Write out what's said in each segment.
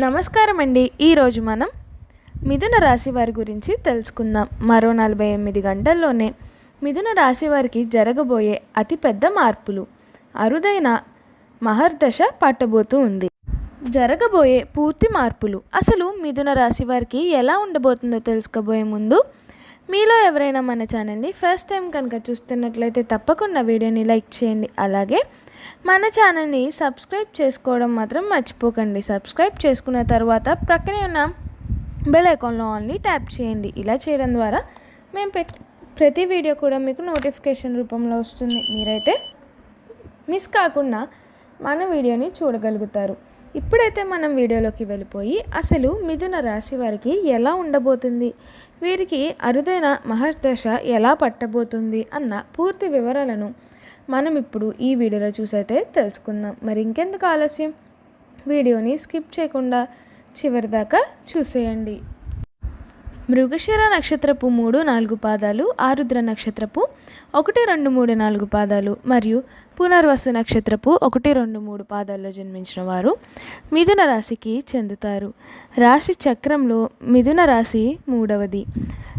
నమస్కారం అండి ఈరోజు మనం మిథున రాశి వారి గురించి తెలుసుకుందాం. మరో నలభై ఎనిమిది గంటల్లోనే మిథున రాశి వారికి జరగబోయే అతిపెద్ద మార్పులు. అరుదైన మహర్దశ పట్టబోతూ ఉంది. జరగబోయే పూర్తి మార్పులు. అసలు మిథున రాశి వారికి ఎలా ఉండబోతుందో తెలుసుకోబోయే ముందు మీలో ఎవరైనా మన ఛానల్ని ఫస్ట్ టైం కనుక చూస్తున్నట్లయితే తప్పకుండా వీడియోని లైక్ చేయండి. అలాగే మన ఛానల్ని సబ్స్క్రైబ్ చేసుకోవడం మాత్రం మర్చిపోకండి. సబ్స్క్రైబ్ చేసుకున్న తర్వాత ప్రక్కనే ఉన్న బెల్ ఐకాన్లో ఆన్లీ ట్యాప్ చేయండి. ఇలా చేయడం ద్వారా మేము పెట్ ప్రతి వీడియో కూడా మీకు నోటిఫికేషన్ రూపంలో వస్తుంది. మీరైతే మిస్ కాకుండా మన వీడియోని చూడగలుగుతారు. ఇప్పుడైతే మనం వీడియోలోకి వెళ్ళిపోయి అసలు మిథున రాశి వారికి ఎలా ఉండబోతుంది? వీరికి అరుదైన మహర్దశ ఎలా పట్టబోతుంది? అన్న పూర్తి వివరాలను మనం ఇప్పుడు ఈ వీడియోలో చూసైతే తెలుసుకుందాం. మరి ఇంకెందుకు ఆలస్యం? వీడియోని స్కిప్ చేయకుండా చివరి దాకా చూసేయండి. మృగశిర నక్షత్రపు మూడు నాలుగు పాదాలు ఆరుద్ర నక్షత్రపు ఒకటి రెండు మూడు నాలుగు పాదాలు మరియు పునర్వసు నక్షత్రపు ఒకటి రెండు మూడు పాదాల్లో జన్మించిన వారు మిథున రాశికి చెందుతారు. రాశి చక్రంలో మిథున రాశి మూడవది.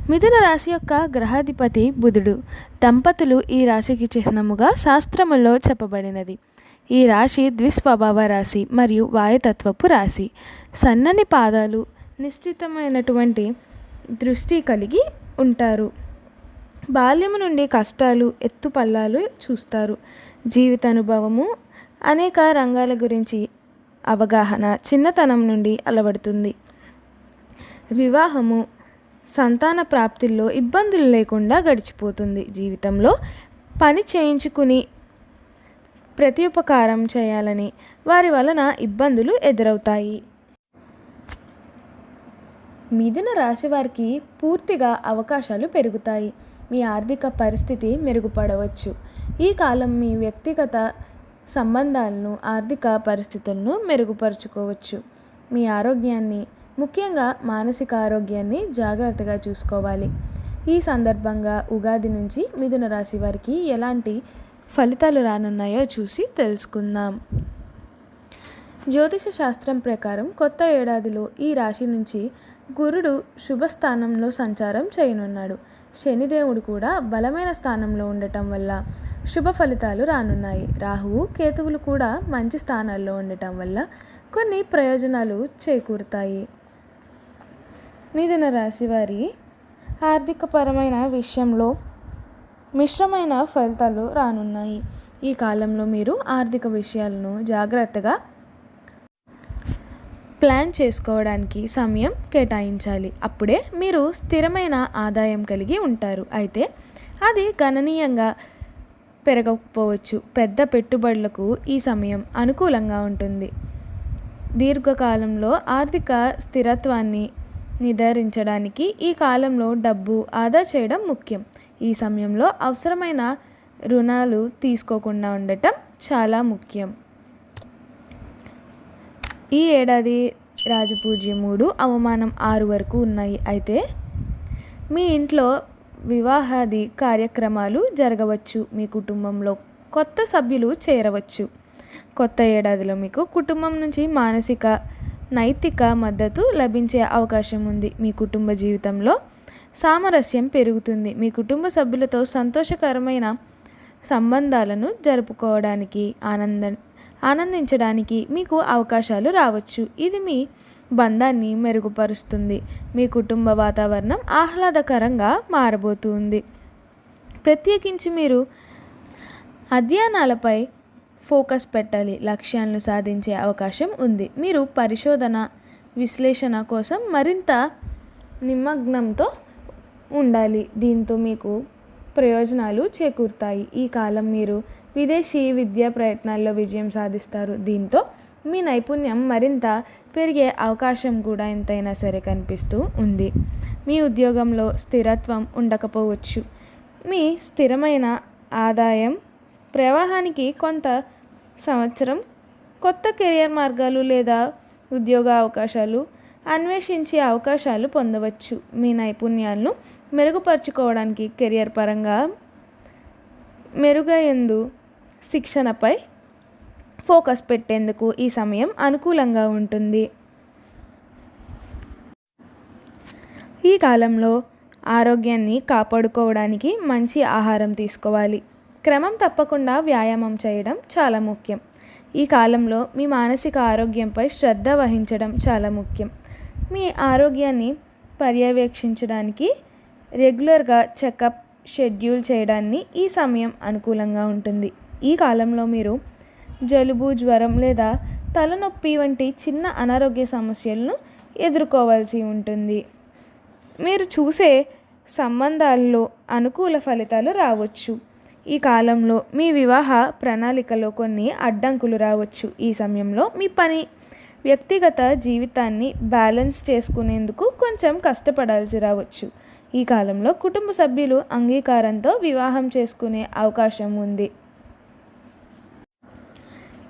మిథున రాశి యొక్క గ్రహాధిపతి బుధుడు. దంపతులు ఈ రాశికి చిహ్నముగా శాస్త్రములో చెప్పబడినది. ఈ రాశి ద్విస్వభావ రాశి మరియు వాయుతత్వపు రాశి. సన్నని పాదాలు నిశ్చితమైనటువంటి దృష్టి కలిగి ఉంటారు. బాల్యము నుండి కష్టాలు ఎత్తుపల్లాలు చూస్తారు. జీవిత అనుభవము అనేక రంగాల గురించి అవగాహన చిన్నతనం నుండి అలవడుతుంది. వివాహము సంతాన ప్రాప్తిల్లో ఇబ్బందులు లేకుండా గడిచిపోతుంది. జీవితంలో పని చేయించుకుని ప్రతి ఉపకారం చేయాలని వారి వలన ఇబ్బందులు ఎదురవుతాయి. మిథున రాశి వారికి పూర్తిగా అవకాశాలు పెరుగుతాయి. మీ ఆర్థిక పరిస్థితి మెరుగుపడవచ్చు. ఈ కాలం మీ వ్యక్తిగత సంబంధాలను ఆర్థిక పరిస్థితులను మెరుగుపరుచుకోవచ్చు. మీ ఆరోగ్యాన్ని ముఖ్యంగా మానసిక ఆరోగ్యాన్ని జాగ్రత్తగా చూసుకోవాలి. ఈ సందర్భంగా ఉగాది నుంచి మిథున రాశి వారికి ఎలాంటి ఫలితాలు రానున్నాయో చూసి తెలుసుకుందాం. జ్యోతిష శాస్త్రం ప్రకారం కొత్త ఏడాదిలో ఈ రాశి నుంచి గురుడు శుభస్థానంలో సంచారం చేయనున్నాడు. శనిదేవుడు కూడా బలమైన స్థానంలో ఉండటం వల్ల శుభ ఫలితాలు రానున్నాయి. రాహువు కేతువులు కూడా మంచి స్థానాల్లో ఉండటం వల్ల కొన్ని ప్రయోజనాలు చేకూరుతాయి. మిథున రాశి వారి ఆర్థికపరమైన విషయంలో మిశ్రమైన ఫలితాలు రానున్నాయి. ఈ కాలంలో మీరు ఆర్థిక విషయాలను జాగ్రత్తగా ప్లాన్ చేసుకోవడానికి సమయం కేటాయించాలి. అప్పుడే మీరు స్థిరమైన ఆదాయం కలిగి ఉంటారు. అయితే అది గణనీయంగా పెరగకపోవచ్చు. పెద్ద పెట్టుబడులకు ఈ సమయం అనుకూలంగా ఉంటుంది. దీర్ఘకాలంలో ఆర్థిక స్థిరత్వాన్ని నిర్ధారించడానికి ఈ కాలంలో డబ్బు ఆదా చేయడం ముఖ్యం. ఈ సమయంలో అవసరమైన రుణాలు తీసుకోకుండా ఉండటం చాలా ముఖ్యం. ఈ ఏడాది రాజపూజ్యం మూడు అవమానం ఆరు వరకు ఉన్నాయి. అయితే మీ ఇంట్లో వివాహాది కార్యక్రమాలు జరగవచ్చు. మీ కుటుంబంలో కొత్త సభ్యులు చేరవచ్చు. కొత్త ఏడాదిలో మీకు కుటుంబం నుంచి మానసిక నైతిక మద్దతు లభించే అవకాశం ఉంది. మీ కుటుంబ జీవితంలో సామరస్యం పెరుగుతుంది. మీ కుటుంబ సభ్యులతో సంతోషకరమైన సంబంధాలను జరుపుకోవడానికి ఆనంద ఆనందించడానికి మీకు అవకాశాలు రావచ్చు. ఇది మీ బంధాన్ని మెరుగుపరుస్తుంది. మీ కుటుంబ వాతావరణం ఆహ్లాదకరంగా మారబోతుంది. ప్రత్యేకించి మీరు అధ్యయనాలపై ఫోకస్ పెట్టాలి. లక్ష్యాలను సాధించే అవకాశం ఉంది. మీరు పరిశోధన విశ్లేషణ కోసం మరింత నిమగ్నంతో ఉండాలి. దీంతో మీకు ప్రయోజనాలు చేకూరుతాయి. ఈ కాలం మీరు విదేశీ విద్యా ప్రయత్నాల్లో విజయం సాధిస్తారు. దీంతో మీ నైపుణ్యం మరింత పెరిగే అవకాశం కూడా ఎంతైనా సరే కనిపిస్తూ ఉంది. మీ ఉద్యోగంలో స్థిరత్వం ఉండకపోవచ్చు. మీ స్థిరమైన ఆదాయం ప్రవాహానికి కొంత సంవత్సరం కొత్త కెరియర్ మార్గాలు లేదా ఉద్యోగ అవకాశాలు అన్వేషించే అవకాశాలు పొందవచ్చు. మీ నైపుణ్యాలను మెరుగుపరుచుకోవడానికి కెరియర్ పరంగా మెరుగైందు శిక్షణపై ఫోకస్ పెట్టేందుకు ఈ సమయం అనుకూలంగా ఉంటుంది. ఈ కాలంలో ఆరోగ్యాన్ని కాపాడుకోవడానికి మంచి ఆహారం తీసుకోవాలి. క్రమం తప్పకుండా వ్యాయామం చేయడం చాలా ముఖ్యం. ఈ కాలంలో మీ మానసిక ఆరోగ్యంపై శ్రద్ధ వహించడం చాలా ముఖ్యం. మీ ఆరోగ్యాన్ని పర్యవేక్షించడానికి రెగ్యులర్గా చెకప్ షెడ్యూల్ చేయడాన్ని ఈ సమయం అనుకూలంగా ఉంటుంది. ఈ కాలంలో మీరు జలుబు జ్వరం లేదా తలనొప్పి వంటి చిన్న అనారోగ్య సమస్యలను ఎదుర్కోవాల్సి ఉంటుంది. మీరు చూసే సంబంధాల్లో అనుకూల ఫలితాలు రావచ్చు. ఈ కాలంలో మీ వివాహ ప్రణాళికలో కొన్ని అడ్డంకులు రావచ్చు. ఈ సమయంలో మీ పని వ్యక్తిగత జీవితాన్ని బ్యాలెన్స్ చేసుకునేందుకు కొంచెం కష్టపడాల్సి రావచ్చు. ఈ కాలంలో కుటుంబ సభ్యులు అంగీకారంతో వివాహం చేసుకునే అవకాశం ఉంది.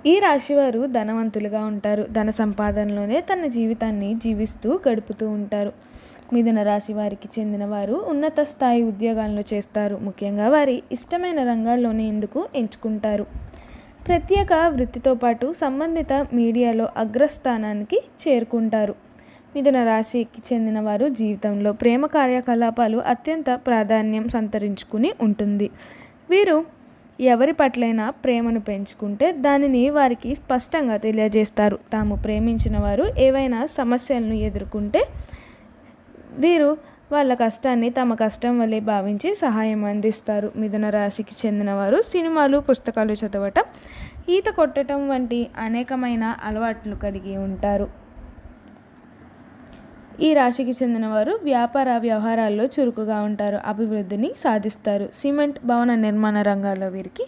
ఈ రాశివారు ధనవంతులుగా ఉంటారు. ధన సంపాదనలోనే తన జీవితాన్ని జీవిస్తూ గడుపుతూ ఉంటారు. మిథున రాశి వారికి చెందిన వారు ఉన్నత స్థాయి ఉద్యోగాలను చేస్తారు. ముఖ్యంగా వారి ఇష్టమైన రంగాల్లోనే ఎందుకు ఎంచుకుంటారు. ప్రత్యేక వృత్తితో పాటు సంబంధిత మీడియాలో అగ్రస్థానానికి చేరుకుంటారు. మిథున రాశికి చెందిన వారు జీవితంలో ప్రేమ కార్యకలాపాలు అత్యంత ప్రాధాన్యం సంతరించుకుని ఉంటుంది. వీరు ఎవరి పట్లైనా ప్రేమను పెంచుకుంటే దానిని వారికి స్పష్టంగా తెలియజేస్తారు. తాము ప్రేమించిన వారు ఏవైనా సమస్యలను ఎదుర్కొంటే వీరు వాళ్ళ కష్టాన్ని తమ కష్టం వల్లే భావించి సహాయం అందిస్తారు. మిథున రాశికి చెందినవారు సినిమాలు పుస్తకాలు చదవటం ఈత కొట్టడం వంటి అనేకమైన అలవాట్లు కలిగి ఉంటారు. ఈ రాశికి చెందినవారు వ్యాపార వ్యవహారాల్లో చురుకుగా ఉంటారు అభివృద్ధిని సాధిస్తారు. సిమెంట్ భవన నిర్మాణ రంగాల్లో వీరికి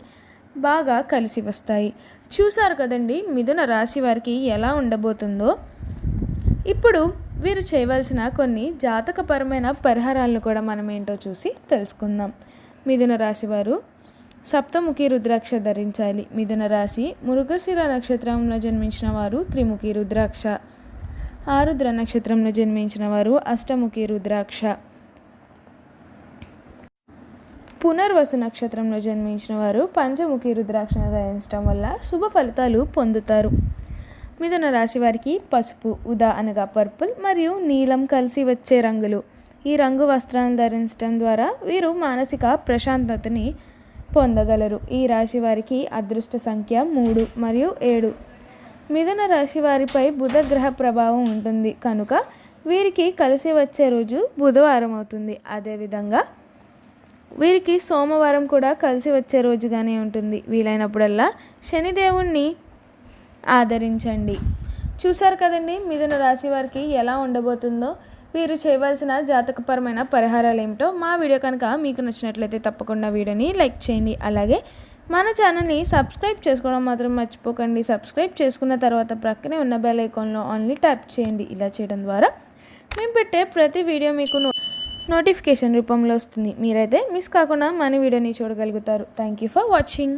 బాగా కలిసి వస్తాయి. చూశారు కదండి మిథున రాశి వారికి ఎలా ఉండబోతుందో? ఇప్పుడు వీరు చేయవలసిన కొన్ని జాతకపరమైన పరిహారాలను కూడా మనం ఏంటో చూసి తెలుసుకుందాం. మిథున రాశి వారు సప్తముఖి రుద్రాక్ష ధరించాలి. మిథున రాశి మృగశిర నక్షత్రంలో జన్మించిన వారు త్రిముఖి రుద్రాక్ష. ఆరుద్ర నక్షత్రంలో జన్మించిన వారు అష్టముఖి రుద్రాక్ష. పునర్వసు నక్షత్రంలో జన్మించిన వారు పంచముఖి రుద్రాక్షను ధరించడం వల్ల శుభ ఫలితాలు పొందుతారు. మిథున రాశి వారికి పసుపు ఉదా అనగా పర్పుల్ మరియు నీలం కలిసి వచ్చే రంగులు. ఈ రంగు వస్త్రాలను ధరించడం ద్వారా వీరు మానసిక ప్రశాంతతని పొందగలరు. ఈ రాశి వారికి అదృష్ట సంఖ్య మూడు మరియు ఏడు. మిథున రాశి వారిపై బుధ గ్రహ ప్రభావం ఉంటుంది. కనుక వీరికి కలిసి వచ్చే రోజు బుధవారం అవుతుంది. అదేవిధంగా వీరికి సోమవారం కూడా కలిసి వచ్చే రోజుగానే ఉంటుంది. వీలైనప్పుడల్లా శనిదేవుణ్ణి ఆదరించండి. చూశారు కదండి మిథున రాశి వారికి ఎలా ఉండబోతుందో? వీరు చేయవలసిన జాతకపరమైన పరిహారాలు ఏమిటో మా వీడియో కనుక మీకు నచ్చినట్లయితే తప్పకుండా వీడియోని లైక్ చేయండి. అలాగే మన ఛానల్ని సబ్స్క్రైబ్ చేసుకోవడం మాత్రం మర్చిపోకండి. సబ్స్క్రైబ్ చేసుకున్న తర్వాత ప్రక్కనే ఉన్న బెల్ ఐకాన్లో ఆన్లీ ట్యాప్ చేయండి. ఇలా చేయడం ద్వారా మేము పెట్టే ప్రతి వీడియో మీకు నోటిఫికేషన్ రూపంలో వస్తుంది. మీరైతే మిస్ కాకుండా మన వీడియోని చూడగలుగుతారు. Thank you for watching.